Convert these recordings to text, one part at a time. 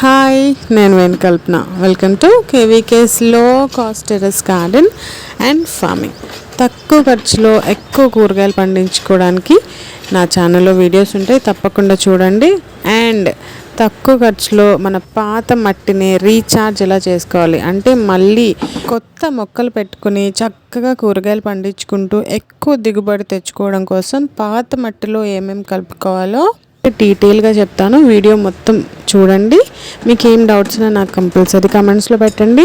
Hi నేను వెనుకల్పన welcome to కేవీకేస్లో cost terrace garden and farming తక్కువ ఖర్చులో ఎక్కువ కూరగాయలు పండించుకోవడానికి నా ఛానల్లో వీడియోస్ ఉంటాయి తప్పకుండా చూడండి. అండ్ తక్కువ ఖర్చులో మన పాత మట్టిని రీఛార్జ్ ఎలా చేసుకోవాలి? అంటే మళ్ళీ కొత్త మొక్కలు పెట్టుకుని చక్కగా కూరగాయలు పండించుకుంటూ ఎక్కువ దిగుబడి తెచ్చుకోవడం కోసం పాత మట్టిలో ఏమేమి కలుపుకోవాలో డీటెయిల్గా చెప్తాను. వీడియో మొత్తం చూడండి. మీకు ఏం డౌట్స్ ఉన్నా నాకు కంపల్సరీ కమెంట్స్లో పెట్టండి.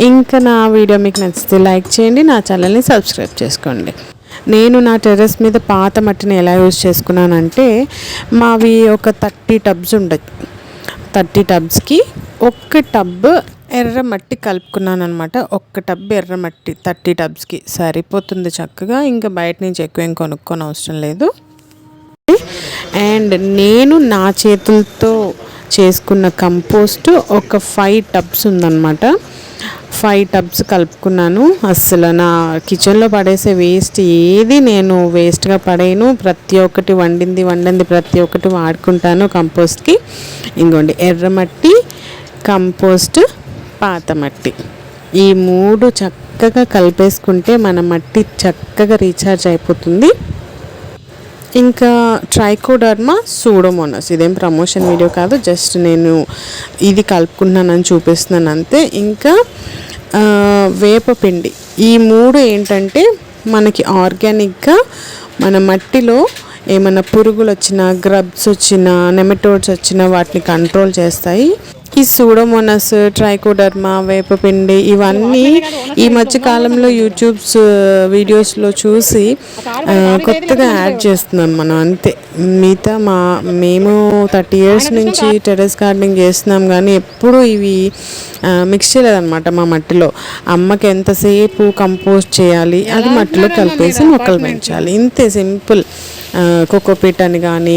ఇంకా నా వీడియో మీకు నచ్చితే లైక్ చేయండి. నా ఛానల్ని సబ్స్క్రైబ్ చేసుకోండి. నేను నా టెర్రస్ మీద పాత మట్టిని ఎలా యూజ్ చేసుకున్నానంటే మావి ఒక థర్టీ టబ్స్ ఉండదు థర్టీ టబ్స్కి ఒక్క టబ్ ఎర్ర మట్టి కలుపుకున్నాను అనమాట ఒక్క టబ్ ఎర్ర మట్టి థర్టీ టబ్స్కి. సరిపోతుంది చక్కగా. ఇంకా బయట నుంచి ఎక్కువ ఏం కొనుక్కొని అవసరం లేదు. అండ్ నేను నా చేతులతో చేసుకున్న కంపోస్ట్ ఒక ఫైవ్ టబ్స్ ఉందన్నమాట. ఫైవ్ టబ్స్ కలుపుకున్నాను. అస్సలు నా కిచెన్లో పడేసే వేస్ట్ ఏది నేను వేస్ట్గా పడేయను. ప్రతి ఒక్కటి వండింది వండింది ప్రతి ఒక్కటి వాడుకుంటాను కంపోస్ట్కి. ఇంకోండి ఎర్రమట్టి కంపోస్ట్ పాత మట్టి ఈ మూడు చక్కగా కలిపేసుకుంటే మన మట్టి చక్కగా రీఛార్జ్ అయిపోతుంది. ఇంకా ట్రైకోడర్మా సూడోమోనస్. ఇదేం ప్రమోషన్ వీడియో కాదు జస్ట్ నేను ఇది కలుపుకుంటున్నానని చూపిస్తున్నాను అంతే. ఇంకా వేపపిండి. ఈ మూడు ఏంటంటే మనకి ఆర్గానిక్గా మన మట్టిలో ఏమైనా పురుగులు వచ్చినా గ్రబ్స్ వచ్చినా నెమటోడ్స్ వచ్చినా వాటిని కంట్రోల్ చేస్తాయి. ఈ సూడోమోనస్ ట్రైకోడర్మా వేపపిండి ఇవన్నీ ఈ మధ్యకాలంలో యూట్యూబ్స్ వీడియోస్లో చూసి కొత్తగా యాడ్ చేస్తున్నాం మనం అంతే. మిగతా మా మేము థర్టీ ఇయర్స్ నుంచి టెరెస్ గార్డెనింగ్ చేస్తున్నాం కానీ ఎప్పుడూ ఇవి మిక్స్ చేయలేదన్నమాట మా మట్టిలో. అమ్మకి ఎంతసేపు కంపోస్ట్ చేయాలి అది మట్టిలో కలిపేసి మొక్కలు పెంచాలి. ఇంతే సింపుల్. కోకోపీట్ అని కానీ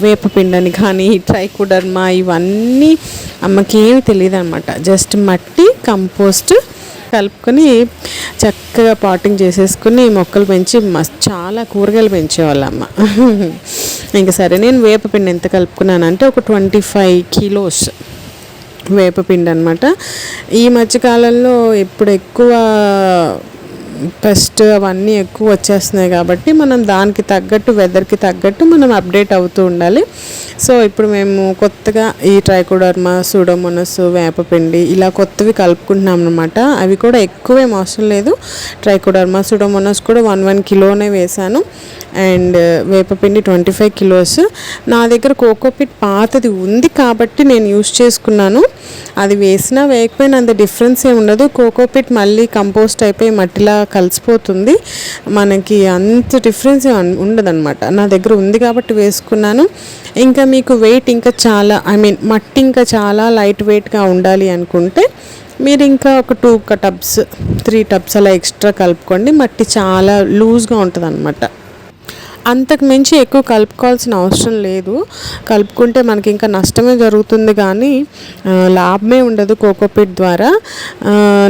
వేపపిండి అని కానీ ట్రైకోడర్మా ఇవన్నీ అమ్మకి ఏమి తెలియదు అనమాట జస్ట్ మట్టి కంపోస్ట్ కలుపుకొని చక్కగా పాటింగ్ చేసేసుకుని మొక్కలు పెంచి మస్ చాలా కూరగాయలు పెంచేవాళ్ళమ్మ. ఇంకా సరే నేను వేపపిండి ఎంత కలుపుకున్నానంటే ఒక ట్వంటీ ఫైవ్ కిలోస్ వేపపిండి అనమాట ఈ మధ్యకాలంలో ఇప్పుడు ఎక్కువ పెస్ట్ అవన్నీ ఎక్కువ వచ్చేస్తున్నాయి కాబట్టి మనం దానికి తగ్గట్టు వెదర్కి తగ్గట్టు మనం అప్డేట్ అవుతూ ఉండాలి. సో ఇప్పుడు మేము కొత్తగా ఈ ట్రైకోడర్మా సూడోమోనస్ వేపపిండి ఇలా కొత్తవి కలుపుకుంటున్నాం అనమాట అవి కూడా ఎక్కువేం అవసరం లేదు. ట్రైకోడర్మా సూడోమోనస్ కూడా వన్ వన్ కిలోనే వేశాను. అండ్ uh, వేపపిండి ట్వంటీ ఫైవ్ కిలోస్. నా దగ్గర కోకోపిట్ పాతది ఉంది కాబట్టి నేను యూస్ చేసుకున్నాను. అది వేసినా వేయకపోయినా అంత డిఫరెన్స్ ఏమి ఉండదు. కోకోపిట్ మళ్ళీ కంపోస్ట్ అయిపోయి మట్టిలా కలిసిపోతుంది. మనకి అంత డిఫరెన్స్ ఉండదన్నమాట. నా దగ్గర ఉంది కాబట్టి వేసుకున్నాను. ఇంకా మీకు వెయిట్ ఇంకా చాలా ఐ మీన్ మట్టి ఇంకా చాలా లైట్ వెయిట్గా ఉండాలి అనుకుంటే మీరు ఇంకా ఒక టూ టబ్స్ త్రీ టబ్స్ అలా ఎక్స్ట్రా కలుపుకోండి. మట్టి చాలా లూజ్గా ఉంటుంది అనమాట అంతకు మించి ఎక్కువ కలుపుకోవాల్సిన అవసరం లేదు. కలుపుకుంటే మనకి ఇంకా నష్టమే జరుగుతుంది కానీ లాభమే ఉండదు కోకోపీట్ ద్వారా.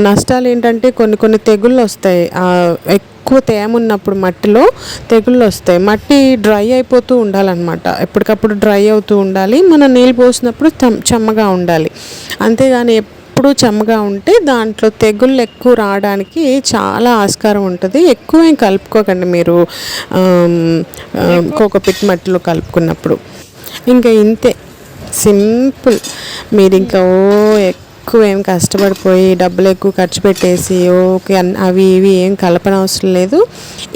నష్టాలు ఏంటంటే కొన్ని కొన్ని తెగుళ్ళు వస్తాయి. ఎక్కువ తేమ ఉన్నప్పుడు మట్టిలో తెగుళ్ళు వస్తాయి. మట్టి డ్రై అయిపోతూ ఉండాలన్నమాట. ఎప్పటికప్పుడు డ్రై అవుతూ ఉండాలి. మనం నీళ్ళు పోసినప్పుడు చెమ్మగా ఉండాలి. అంతేగాని ఎప్పుడు చెమ్మగా ఉంటే దాంట్లో తెగుళ్ళు ఎక్కువ రావడానికి చాలా ఆస్కారం ఉంటుంది. ఎక్కువ ఏం కలుపుకోకండి మీరు కోకోపిట్ మట్టిలో కలుపుకున్నప్పుడు. ఇంకా ఇంతే. సింపుల్. మీరు ఇంకా ఓ ఎక్కువ ఏం కష్టపడిపోయి డబ్బులు ఎక్కువ ఖర్చు పెట్టేసి ఓకే అన్- అవి ఇవి ఏం కలపనవసరం లేదు.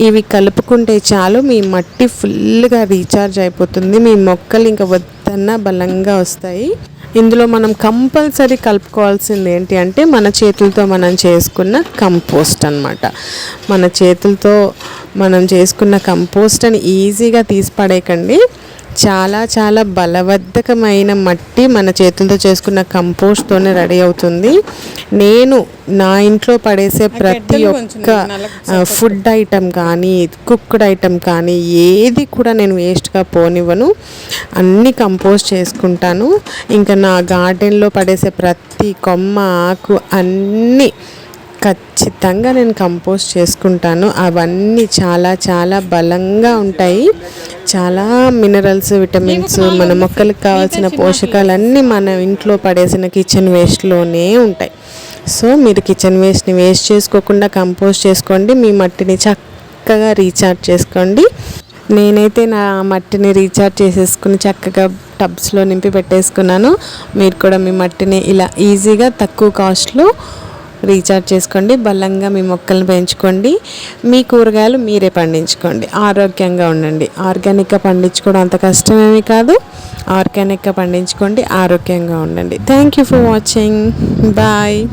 ఇవి కలుపుకుంటే చాలు మీ మట్టి ఫుల్గా రీఛార్జ్ అయిపోతుంది. మీ మొక్కలు ఇంకా వద్దన్నా బలంగా వస్తాయి. ఇందులో మనం కంపల్సరీ కలుపుకోవాల్సింది ఏంటి అంటే మన చేతులతో మనం చేసుకున్న కంపోస్ట్ అన్నమాట. మన చేతులతో మనం చేసుకున్న కంపోస్ట్ అని ఈజీగా తీసి పడేయకండి చాలా చాలా బలవర్ధకమైన మట్టి మన చేతులతో చేసుకున్న కంపోస్ట్తోనే రెడీ అవుతుంది. నేను నా ఇంట్లో పడేసే ప్రతి ఒక్క ఫుడ్ ఐటమ్ కానీ కుక్డ్ ఐటమ్ కానీ ఏది కూడా నేను వేస్ట్గా పోనివ్వను. అన్నీ కంపోస్ట్ చేసుకుంటాను. ఇంకా నా గార్డెన్లో పడేసే ప్రతి కొమ్మ ఆకు అన్నీ ఖచ్చితంగా నేను కంపోజ్ చేసుకుంటాను. అవన్నీ చాలా చాలా బలంగా ఉంటాయి. చాలా మినరల్స్ విటమిన్స్ మన మొక్కలకు కావాల్సిన పోషకాలన్నీ మన ఇంట్లో పడేసిన కిచెన్ వేస్ట్లోనే ఉంటాయి. సో మీరు కిచెన్ వేస్ట్ని వేస్ట్ చేసుకోకుండా కంపోజ్ చేసుకోండి. మీ మట్టిని చక్కగా రీఛార్జ్ చేసుకోండి. నేనైతే నా మట్టిని రీఛార్జ్ చేసేసుకుని చక్కగా టబ్స్లో నింపి పెట్టేసుకున్నాను. మీరు కూడా మీ మట్టిని ఇలా ఈజీగా తక్కువ కాస్ట్లో రీఛార్జ్ చేసుకోండి బలంగా మీ మొక్కలను పెంచుకోండి మీ కూరగాయలు మీరే పండించుకోండి ఆరోగ్యంగా ఉండండి. ఆర్గానిక్గా పండించుకోవడం అంత కష్టమేమీ కాదు ఆర్గానిక్గా పండించుకోండి ఆరోగ్యంగా ఉండండి. Thank you for watching bye